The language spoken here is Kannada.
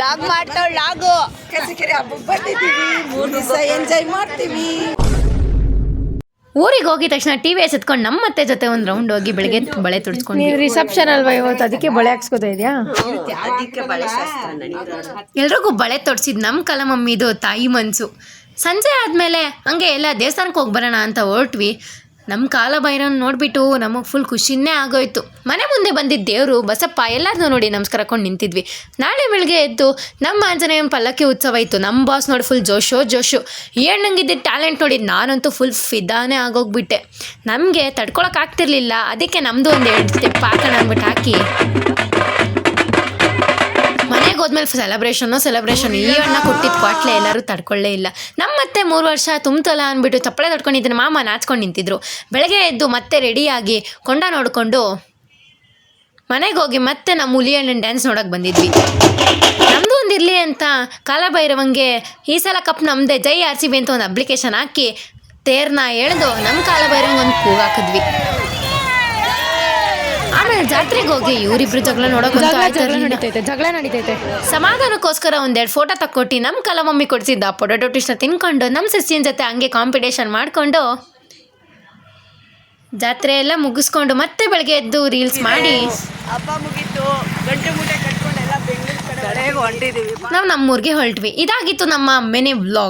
ಲಾಗ್ ಮಾಡ್ತಾವ್ ಲಾಗು. ಕಸಿಕೆರೆ ಹಬ್ಬಕ್ಕೆ ಬಂದಿದ್ದೀವಿ ಮೂರು ದಿವಸ ಎಂಜಾಯ್ ಮಾಡ್ತೀವಿ. ಊರಿಗೆ ಹೋಗಿದ ತಕ್ಷಣ ಟಿ ವಿ ಎತ್ಕೊಂಡು ನಮ್ಮ ಮತ್ತೆ ಜೊತೆ ಒಂದು ರೌಂಡ್ ಹೋಗಿ ಬೆಳಗ್ಗೆ ಬಳೆ ತುಡ್ಸ್ಕೊಂಡು ನೀವು ರಿಸೆಪ್ಷನ್ ಅಲ್ವಾ ಇವತ್ತು? ಅದಕ್ಕೆ ಬಳೆ ಹಾಕ್ಸ್ಕೊತಾ ಇದೆಯಾ? ಎಲ್ರಿಗೂ ಬಳೆ ತೊಡ್ಸಿದ್ ನಮ್ಮ ಕಲ ಮಮ್ಮಿದು ತಾಯಿ ಮನ್ಸು. ಸಂಜೆ ಆದಮೇಲೆ ಹಂಗೆ ಎಲ್ಲ ದೇವಸ್ಥಾನಕ್ಕೆ ಹೋಗಿ ಬರೋಣ ಅಂತ ಹೊರಟ್ವಿ. ನಮ್ಮ ಕಾಲ ಭೈರವನ್ ನೋಡಿಬಿಟ್ಟು ನಮಗೆ ಫುಲ್ ಖುಷಿನೇ ಆಗೋಯ್ತು. ಮನೆ ಮುಂದೆ ಬಂದಿದ್ದ ದೇವರು ಬಸಪ್ಪ ಎಲ್ಲರನ್ನೂ ನೋಡಿ ನಮಸ್ಕಾರ ಕೊಂಡು ನಿಂತಿದ್ವಿ. ನಾಳೆ ಬೆಳಗ್ಗೆ ಎದ್ದು ನಮ್ಮ ಆಂಜನೇಯ ಪಲ್ಲಕ್ಕಿ ಉತ್ಸವ ಇತ್ತು. ನಮ್ಮ ಬಾಸ್ ನೋಡಿ ಫುಲ್ ಜೋಶೋ, ಜೋಶು. ಏನು ನಂಗಿದ್ದ ಟ್ಯಾಲೆಂಟ್ ನೋಡಿ ನಾನಂತೂ ಫುಲ್ ಫಿದಾನೇ ಆಗೋಗ್ಬಿಟ್ಟೆ. ನಮಗೆ ತಡ್ಕೊಳಕ್ಕಾಗ್ತಿರ್ಲಿಲ್ಲ ಅದಕ್ಕೆ ನಮ್ಮದು ಒಂದು ಎರಡು ಸ್ಟೆಪ್ ಹಾಕೋಣ ಅಂದ್ಬಿಟ್ಟು ಹಾಕಿ. ಹೋದ್ಮೇಲೆ ಸೆಲೆಬ್ರೇಷನ್ನು ಸೆಲೆಬ್ರೇಷನ್ ಈ ಅಣ್ಣ ಕೊಟ್ಟಿದ್ದು ಕ್ವಾಟ್ಲೆ ಎಲ್ಲರೂ ತಡ್ಕೊಳ್ಳೇ ಇಲ್ಲ. ನಮ್ಮ ಮತ್ತೆ ಮೂರು ವರ್ಷ ತುಂಬ್ತಲ್ಲ ಅಂದ್ಬಿಟ್ಟು ಚಪ್ಪಳೆ ತಡ್ಕೊಂಡಿದ್ದೀನಿ. ಮಾಮ ನಾಚ್ಕೊಂಡು ನಿಂತಿದ್ರು. ಬೆಳಗ್ಗೆ ಎದ್ದು ಮತ್ತೆ ರೆಡಿಯಾಗಿ ಕೊಂಡ ನೋಡಿಕೊಂಡು ಮನೆಗೆ ಹೋಗಿ ಮತ್ತೆ ನಮ್ಮ ಹುಲಿ ಅಣ್ಣನ ಡ್ಯಾನ್ಸ್ ನೋಡೋಕೆ ಬಂದಿದ್ವಿ. ನಮ್ಮದು ಒಂದು ಇರಲಿ ಅಂತ ಕಾಲಭೈರವಂಗೆ ಈ ಸಲ ಕಪ್ ನಮ್ಮದೇ ಜೈ ಆರ್ ಸಿ ಬಿ ಅಂತ ಒಂದು ಅಪ್ಲಿಕೇಶನ್ ಹಾಕಿ ತೇರ್ನ ಎಳೆದು ನಮ್ಮ ಕಾಲಭೈರವಂಗೆ ಒಂದು ಕೂಗು ಹಾಕಿದ್ವಿ ಆಮೇಲೆ ಜಾತ್ರೆಗೆ ಹೋಗಿ ಇವರಿಬ್ರು ಜಗಳ ನೋಡೋಕೆ ಜಗಳ ನಡೀತೈತೆ ಜಗಳ ನಡೀತೈತೆ. ಸಮಾಧಾನಕ್ಕೋಸ್ಕರ ಒಂದೆರಡು ಫೋಟೋ ತಕ್ಕೊಟ್ಟು ನಮ್ಮ ಕಲ ಮಮ್ಮಿ ಕೊಡಿಸಿದ್ದ ಪೊಟೊಟೊ ಟಿಶ್ನ ತಿನ್ಕೊಂಡು ನಮ್ಮ ಸಿಸ್ಟಿನ ಜೊತೆ ಹಂಗೆ ಕಾಂಪಿಟೇಷನ್ ಮಾಡಿಕೊಂಡು ಜಾತ್ರೆ ಎಲ್ಲ ಮುಗಿಸ್ಕೊಂಡು ಮತ್ತೆ ಬೆಳಗ್ಗೆ ಎದ್ದು ರೀಲ್ಸ್ ಮಾಡಿ. ಹಬ್ಬ ಮುಗೀತು ಗಂಟೆ ಮೂಟೆ ಕಟ್ಕೊಂಡು ಎಲ್ಲ ಬೆಂಗಳೂರು ಕಡೆಗೆ ಹೊಂಟಿದ್ದೀವಿ ನಾವು ನಮ್ಮೂರಿಗೆ ಹೊರಟ್ವಿ. ಇದಾಗಿತ್ತು ನಮ್ಮ ಮನೆ ವ್ಲಾಗ್